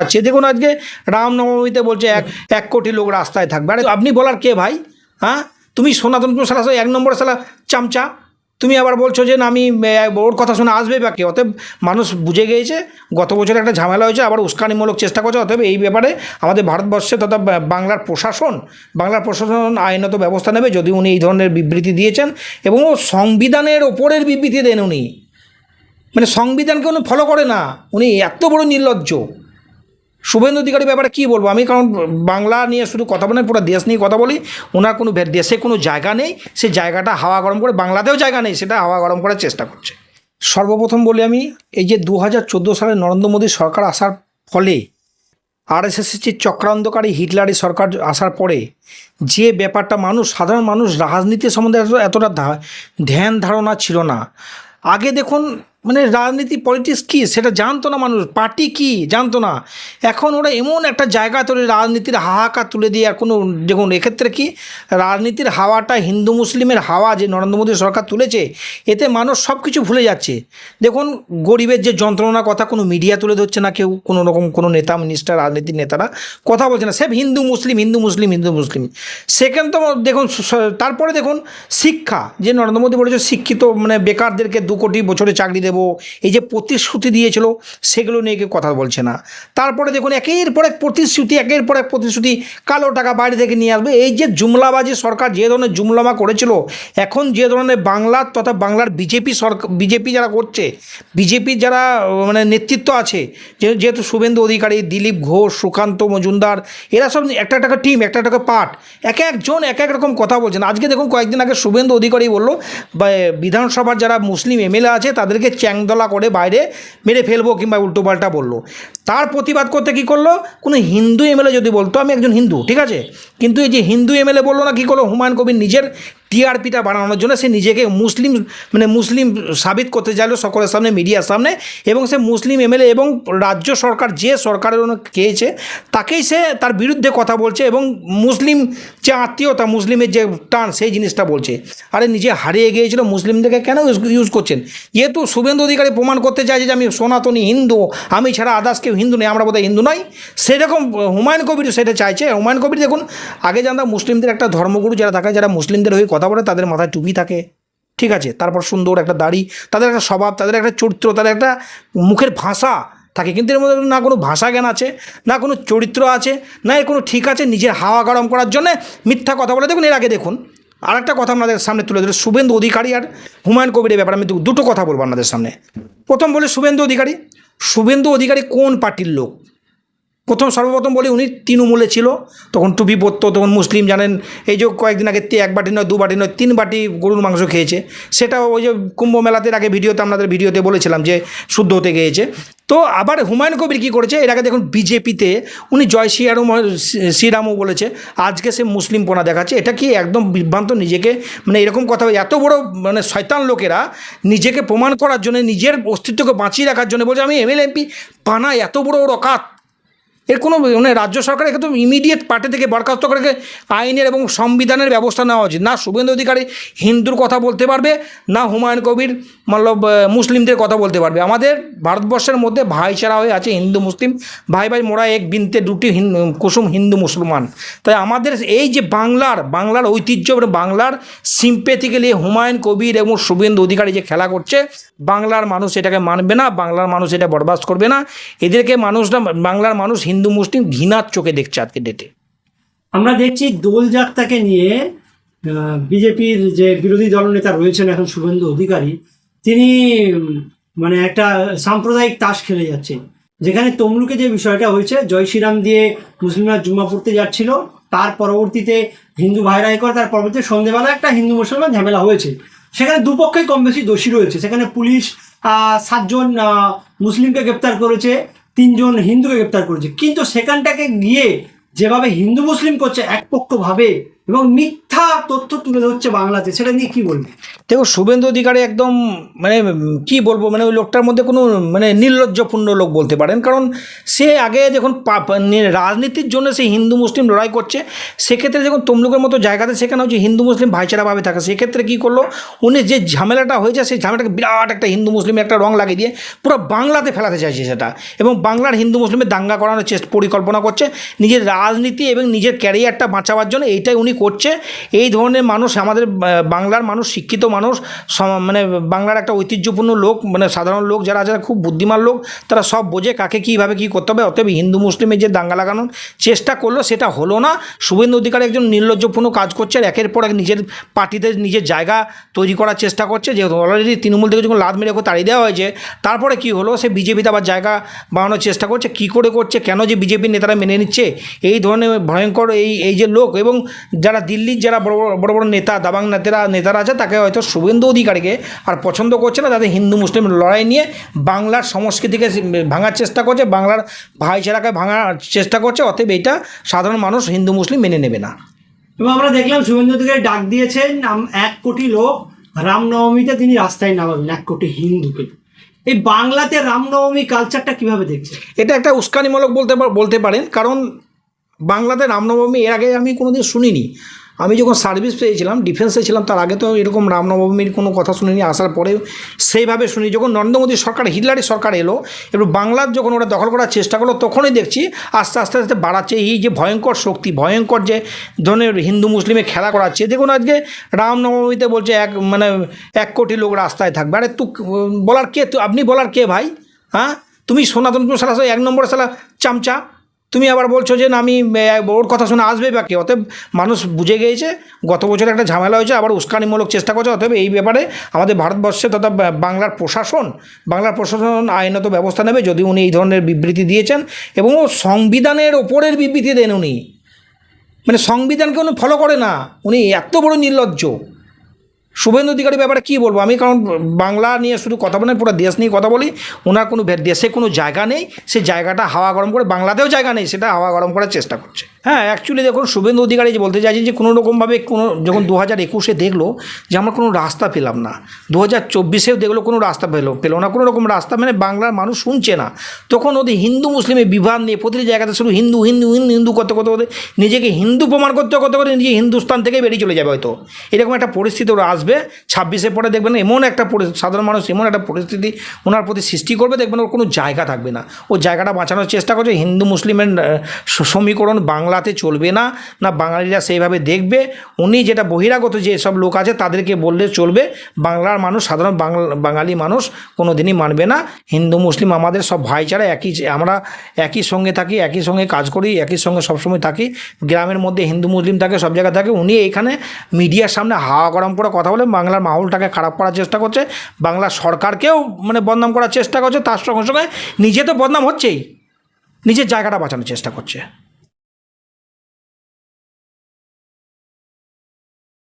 আছে। দেখুন আজকে রামনবমীতে বলছে এক এক কোটি লোক রাস্তায় থাকবে। আরে আপনি বলার কে ভাই? হ্যাঁ? তুমি সনাতন সালা এক নম্বর সালা চামচা। তুমি আবার বলছো যে না, আমি ওর কথা শুনে আসবে বা কে? অতএব মানুষ বুঝে গিয়েছে, গত বছর একটা ঝামেলা হয়েছে, আবার উস্কানিমূলক চেষ্টা করছে, অতএব এই ব্যাপারে আমাদের ভারতবর্ষে তথা বাংলার প্রশাসন বাংলার প্রশাসন আইনত ব্যবস্থা নেবে যদি উনি এই ধরনের বিবৃতি দিয়েছেন এবং ও সংবিধানের ওপরের বিবৃতি দেন উনি। মানে সংবিধানকে উনি ফলো করে না। উনি এত বড় নির্লজ্জ। শুভেন্দু অধিকারী ব্যাপারে কী বলব? আমি কারণ বাংলা নিয়ে শুধু কথা বলেন পুরো দেশ নিয়ে কথা বলি। ওনার কোনো দেশে কোনো জায়গা নেই। সে জায়গাটা হাওয়া গরম করে, বাংলাতেও জায়গা নেই, সেটা হাওয়া গরম করার চেষ্টা করছে। সর্বপ্রথম বলি আমি, এই যে দু হাজার চোদ্দ সালে নরেন্দ্র মোদী সরকার আসার ফলে আরএসএসের যে চক্রান্তকারী হিটলারি সরকার আসার পরে যে ব্যাপারটা মানুষ, সাধারণ মানুষ, রাজনীতি সম্বন্ধে এত- এতটা ধ্যান ধারণা ছিল না। আগে দেখুন মানে রাজনীতি পলিটিক্স কী? সেটা জানতো না মানুষ। পার্টি কী? জানতো না। এখন ওরা এমন একটা জায়গা তৈরি, রাজনীতির হাহাকার তুলে দিয়ে আর কোনো, দেখুন, এক্ষেত্রে কি? রাজনীতির হাওয়াটা হিন্দু মুসলিমের হাওয়া যে নরেন্দ্র মোদী সরকার তুলেছে, এতে মানুষ সব কিছু ভুলে যাচ্ছে। দেখুন, গরিবের যে যন্ত্রণার কথা কোনো মিডিয়া তুলে ধরছে না কেউ, কোনো রকম কোনো নেতা মিনিস্টার রাজনীতির নেতারা, কথা বলছে না। সব হিন্দু মুসলিম হিন্দু মুসলিম হিন্দু মুসলিম। সেকেন্ড তো দেখুন তারপরে দেখুন, শিক্ষা। যে নরেন্দ্র মোদী বলেছে, শিক্ষিত মানে বেকারদেরকে দু কোটি বছরে চাকরি দেবো এই যে প্রতিশ্রুতি দিয়েছিল, সেগুলো নিয়ে কেউ কথা বলছে না। তারপরে দেখুন, একের পর এক প্রতিশ্রুতি, একের পর এক প্রতিশ্রুতি কালো টাকা বাইরে থেকে নিয়ে আসবে। এই যে জুমলাবাজি সরকার যে ধরনের জুমলামা করেছিল, এখন যে ধরনের বাংলার তথা বাংলার বিজেপি সরকার বিজেপি যারা করছে বিজেপির যারা মানে নেতৃত্ব আছে যেহেতু শুভেন্দু অধিকারী, দিলীপ ঘোষ, সুকান্ত মজুমদার, এরা সব একটা একটা টিম একটা একটা পার্ট এক একজন এক এক রকম কথা বলছেন আজকে দেখুন, কয়েকদিন আগে শুভেন্দু অধিকারী বলল বিধানসভার যারা মুসলিম এমএলএ আছে, তাদেরকে চ্যাংদলা করে বাইরে মেরে ফেলব কিংবা উল্টোপাল্টা বলল। তার প্রতিবাদ করতে কি করল? কোনো হিন্দু এমএলএ যদি বলতো, আমি একজন হিন্দু, ঠিক আছে? কিন্তু এই যে হিন্দু এমএলএ বলল না, কী করল? হুমায়ুন কবির নিজের টিআরপিটা বাড়ানোর জন্য সে নিজেকে মুসলিম মানে মুসলিম সাবিত করতে চাইলো সকলের সামনে, মিডিয়ার সামনে, এবং সে মুসলিম এমএলএ এবং রাজ্য সরকার, যে সরকারের খেয়েছে, তাকেই সে তার বিরুদ্ধে কথা বলছে এবং মুসলিম যে আত্মীয়তা, মুসলিমের যে টান, সেই জিনিসটা বলছে। আরে নিজে হারিয়ে গিয়েছিল, মুসলিমদেরকে কেন ইউজ করছেন? যেহেতু শুভেন্দু অধিকারী প্রমাণ করতে চাইছে যে আমি সনাতনী হিন্দু, আমি ছাড়া আদার্স কেউ হিন্দু নেই, আমরা বোধহয় হিন্দু নই সেরকম, হুমায়ুন কবির সেটা চাইছে। হুমায়ুন কবির দেখুন, আগে জানতাম মুসলিমদের একটা ধর্মগুরু যারা থাকে, যারা মুসলিমদের হয়ে কথা বলে, তাদের মাথায় টুপি থাকে। ঠিক আছে, তারপর সুন্দর একটা দাড়ি, তাদের একটা স্বভাব, তাদের একটা চরিত্র, তাদের একটা মুখের ভাষা থাকে। কিন্তু এর মধ্যে না কোনো ভাষা জ্ঞান আছে, না কোনো চরিত্র আছে, না এর কোনো ঠিক আছে নিজের হাওয়া গরম করার জন্য মিথ্যা কথা বলে। দেখুন, এর আগে দেখুন আর একটা কথা আপনাদের সামনে তুলে ধরে। শুভেন্দু অধিকারী আর হুমায়ুন কবিরের ব্যাপারে আমি দুটো কথা বলব আপনাদের সামনে। প্রথম বলে শুভেন্দু অধিকারী। শুভেন্দু অধিকারী কোন পার্টির লোক? প্রথম সর্বপ্রথম বলি উনি তৃণমূলে ছিল, তখন টুপি পরতো, তখন মুসলিম জানেন, এই যে কয়েকদিন আগে তে- এক বাটি নয়, দু বাটি নয়, তিন বাটি গরুর মাংস খেয়েছে। সেটা ওই যে কুম্ভ মেলাতে আগে ভিডিওতে আপনাদের ভিডিওতে বলেছিলাম যে শুদ্ধ হতে গিয়েছে। তো আবার হুমায়ুন কবির কী করেছে? এর আগে দেখুন বিজেপিতে উনি জয় শ্রীরাম শ্রীরামও বলেছে, আজকে সে মুসলিমপনা দেখাচ্ছে। এটা কি একদম বিভ্রান্ত নিজেকে? মানে এরকম কথা, এত বড় মানে শয়তান লোকেরা নিজেকে প্রমাণ করার জন্য, নিজের অস্তিত্বকে বাঁচিয়ে রাখার জন্য বলছে, আমি এমএলএ এমপি পানা এত বড় বড় কাত এর কোনো মানে রাজ্য সরকার একদম ইমিডিয়েট পার্টি থেকে বরখাস্ত করে আইনের এবং সংবিধানের ব্যবস্থা নেওয়া উচিত। না শুভেন্দু অধিকারী হিন্দুর কথা বলতে পারবে, না হুমায়ুন কবির মতলব মুসলিমদের কথা বলতে পারবে। আমাদের ভারতবর্ষের মধ্যে ভাইচারা হয়ে আছে হিন্দু, মুসলিম। ভাই ভাই, মোরা এক বিনতে দুটি কুসুম হিন্দু, মুসলমান। তাই আমাদের এই যে বাংলার বাংলার ঐতিহ্য এবং বাংলার সিম্পেথিক্যালি হুমায়ুন কবির এবং শুভেন্দু অধিকারী যে খেলা করছে, বাংলার মানুষ এটাকে মানবে না, বাংলার মানুষ এটা বরবাদ করবে না। এদেরকে মানুষরা, বাংলার মানুষ হিন্দু মুসলিম ঘৃণার চোখে দেখছে আজকে ডেটে আমরা দেখছি দোল যাত্রাকে নিয়ে বিজেপির যে বিরোধী দলনেতা রয়েছেন এখন শুভেন্দু অধিকারী, তিনি মানে একটা সাম্প্রদায়িক তাস খেলে যাচ্ছেন। যেখানে তমলুকে যে বিষয়টা হয়েছে, জয় শ্রীরাম দিয়ে মুসলিমরা জুম্মা পড়তে যাচ্ছিল, তার পরবর্তীতে হিন্দু ভাইরাই করে, তার পরবর্তীতে সন্ধেবেলা একটা হিন্দু মুসলমান ঝামেলা হয়েছে। সেখানে দুপক্ষেই কম বেশি দোষী রয়েছে। সেখানে পুলিশ সাতজন মুসলিমকে গ্রেপ্তার করেছে। তিনজন হিন্দুকে গ্রেপ্তার করেছে। কিন্তু সেখানটাকে গিয়ে যেভাবে হিন্দু মুসলিম করছে একপক্ষভাবে এবং মিথ্যা তথ্য তুলে ধরছে বাংলাতে, সেটা নিয়ে কি বলবে? দেখো, শুভেন্দু অধিকারী একদম মানে কি বলব মানে ওই লোকটার মধ্যে কোনো মানে নির্লজ্জপূর্ণ লোক বলতে পারেন। কারণ সে আগে যখন পা- রাজনীতির জন্য সে হিন্দু মুসলিম লড়াই করছে। সেক্ষেত্রে যখন তমলুকের মতো জায়গাতে সেখানে হচ্ছে হিন্দু মুসলিম ভাইচারাভাবে থাকে। সেক্ষেত্রে কী করল? উনি যে ঝামেলাটা হয়েছে, সেই ঝামেলাটাকে বিরাট একটা হিন্দু মুসলিমের একটা রং লাগিয়ে দিয়ে পুরো বাংলাতে ফেলাতে চাইছে সেটা। এবং বাংলার হিন্দু মুসলিমের দাঙ্গা করানোর চেষ্টা, পরিকল্পনা করছে। নিজের রাজনীতি এবং নিজের ক্যারিয়ারটা বাঁচাবার জন্য, এইটাই উনি করছে। এই ধরনের মানুষ, আমাদের বাংলার মানুষ, শিক্ষিত মানুষ মানে বাংলার একটা ঐতিহ্যপূর্ণ লোক মানে সাধারণ লোক, যারা যারা খুব বুদ্ধিমান লোক, তারা সব বোঝে কাকে কীভাবে কী করতে হবে। অতএব হিন্দু মুসলিমের যে দাঙ্গা লাগানোর চেষ্টা করল, সেটা হলো না। শুভেন্দু অধিকারী একজন নির্লজ্জপূর্ণ কাজ করছে একের পর এক নিজের পার্টিতে নিজের জায়গা তৈরি করার চেষ্টা করছে। যেহেতু অলরেডি তৃণমূল থেকে যখন লাদ মেরে তাড়িয়ে দেওয়া হয়েছে, তারপরে কি হলো? সে বিজেপিতে আবার জায়গা বানানোর চেষ্টা করছে। কী করে করছে? কেন যে বিজেপির নেতারা মেনে নিচ্ছে? এই ধরনের ভয়ঙ্কর এই এই যে লোক এবং যারা দিল্লির যারা বড় বড় বড় বড় নেতা দাবাং নেতারা নেতারা আছে তাকে হয়তো শুভেন্দু অধিকারীকে আর পছন্দ করছে না। তাদের হিন্দু মুসলিম লড়াই নিয়ে বাংলার সংস্কৃতিকে ভাঙার চেষ্টা করছে বাংলার ভাইচারাকে ভাঙার চেষ্টা করছে অতএব এটা সাধারণ মানুষ হিন্দু মুসলিম মেনে নেবে না। এবং আমরা দেখলাম শুভেন্দু অধিকারী ডাক দিয়েছেন এক কোটি লোক রামনবমীতে তিনি রাস্তায় নামাবেন এক কোটি হিন্দুকে। এই বাংলাতে রামনবমী কালচারটা কীভাবে দেখছে এটা একটা উস্কানিমূলক বলতে বলতে পারেন কারণ বাংলাতে রামনবমী, এর আগে আমি কোনোদিন শুনিনি। আমি যখন সার্ভিস পেয়েছিলাম ডিফেন্সে ছিলাম, তার আগে তো এরকম রামনবমীর কোনো কথা শুনিনি, আসার পরে সেইভাবে শুনি যখন নরেন্দ্র মোদী সরকার হিটলারি সরকার এলো এবং বাংলার যখন ওরা দখল করার চেষ্টা করল, তখনই দেখছি আস্তে আস্তে আস্তে বাড়াচ্ছে। এই যে ভয়ঙ্কর শক্তি, ভয়ঙ্কর যে ধরনের হিন্দু মুসলিমে খেলা করাচ্ছে, দেখুন আজকে রামনবমীতে বলছে এক মানে এক কোটি লোক রাস্তায় থাকবে। আরে তু, বলার কে আপনি বলার কে ভাই? হ্যাঁ? তুমি সনাতন সালা এক নম্বরে সালা চামচা। তুমি আবার বলছো যে না, আমি ওর কথা শুনে আসবে বা কে? অতএব মানুষ বুঝে গিয়েছে, গত বছর একটা ঝামেলা হয়েছে, আবার উস্কানিমূলক চেষ্টা করছে, অতএব এই ব্যাপারে আমাদের ভারতবর্ষে তথা বাংলার প্রশাসন বাংলার প্রশাসন আইনত ব্যবস্থা নেবে যদি উনি এই ধরনের বিবৃতি দিয়েছেন এবং ও সংবিধানের ওপরের বিবৃতি দেন উনি। মানে সংবিধানকে উনি ফলো করে না, উনি এত বড় নির্লজ্জ। শুভেন্দু অধিকারী ব্যাপারে কী বলব? আমি কারণ বাংলা নিয়ে শুধু কথা বলেন পুরো দেশ নিয়ে কথা বলি। ওনার কোনো দেশে কোনো জায়গা নেই। সে জায়গাটা হাওয়া গরম করে বাংলাতেও জায়গা নেই, সেটা হাওয়া গরম করার চেষ্টা করছে। হ্যাঁ অ্যাকচুয়ালি দেখুন, শুভেন্দু অধিকারী যে বলতে চাইছি যে কোনো রকমভাবে কোনো যখন দু হাজার একুশে দেখল যে আমরা কোনো রাস্তা পেলাম না দু হাজার চব্বিশেও দেখল কোনো রাস্তা পেল পেল না, কোনো রকম রাস্তা। মানে বাংলার মানুষ শুনছে না। তখন ওদের হিন্দু মুসলিমের বিভাদ নিয়ে প্রতিটি জায়গাতে শুধু হিন্দু হিন্দু হিন্দু হিন্দু করতে করতে করতে নিজেকে হিন্দু প্রমাণ করতে করতে করতে নিজে হিন্দুস্তান থেকে বেরিয়ে চলে যাবে হয়তো। এরকম একটা পরিস্থিতি ওরা আসবে। ছাব্বিশে পরে দেখবেন এমন একটা সাধারণ মানুষ এমন একটা পরিস্থিতি ওনার প্রতি সৃষ্টি করবে, দেখবেন ওর কোনো জায়গা থাকবে না। ও জায়গাটা বাঁচানোর চেষ্টা করছে, হিন্দু, মুসলিমের সমীকরণ বাংলাতে চলবে না না বাঙালিরা সেইভাবে দেখবে। উনি যেটা বহিরাগত যে সব লোক আছে তাদেরকে বললে চলবে। বাংলার মানুষ, সাধারণ বাঙালি মানুষ কোনো দিনই মানবে না। হিন্দু, মুসলিম আমাদের সব ভাইচারা একই আমরা একই সঙ্গে থাকি, একই সঙ্গে কাজ করি, একই সঙ্গে সবসময় থাকি। গ্রামের মধ্যে হিন্দু, মুসলিম থাকে, সব জায়গায় থাকে। উনি এখানে মিডিয়ার সামনে হাওয়া গরম করে কথা বলে বাংলার মাহলটাকে খারাপ করার চেষ্টা করছে, বাংলার সরকারকেও মানে বদনাম করার চেষ্টা করছে, তার সঙ্গে সঙ্গে নিজে তো বদনাম হচ্ছেই। নিজের জায়গাটা বাঁচানোর চেষ্টা করছে।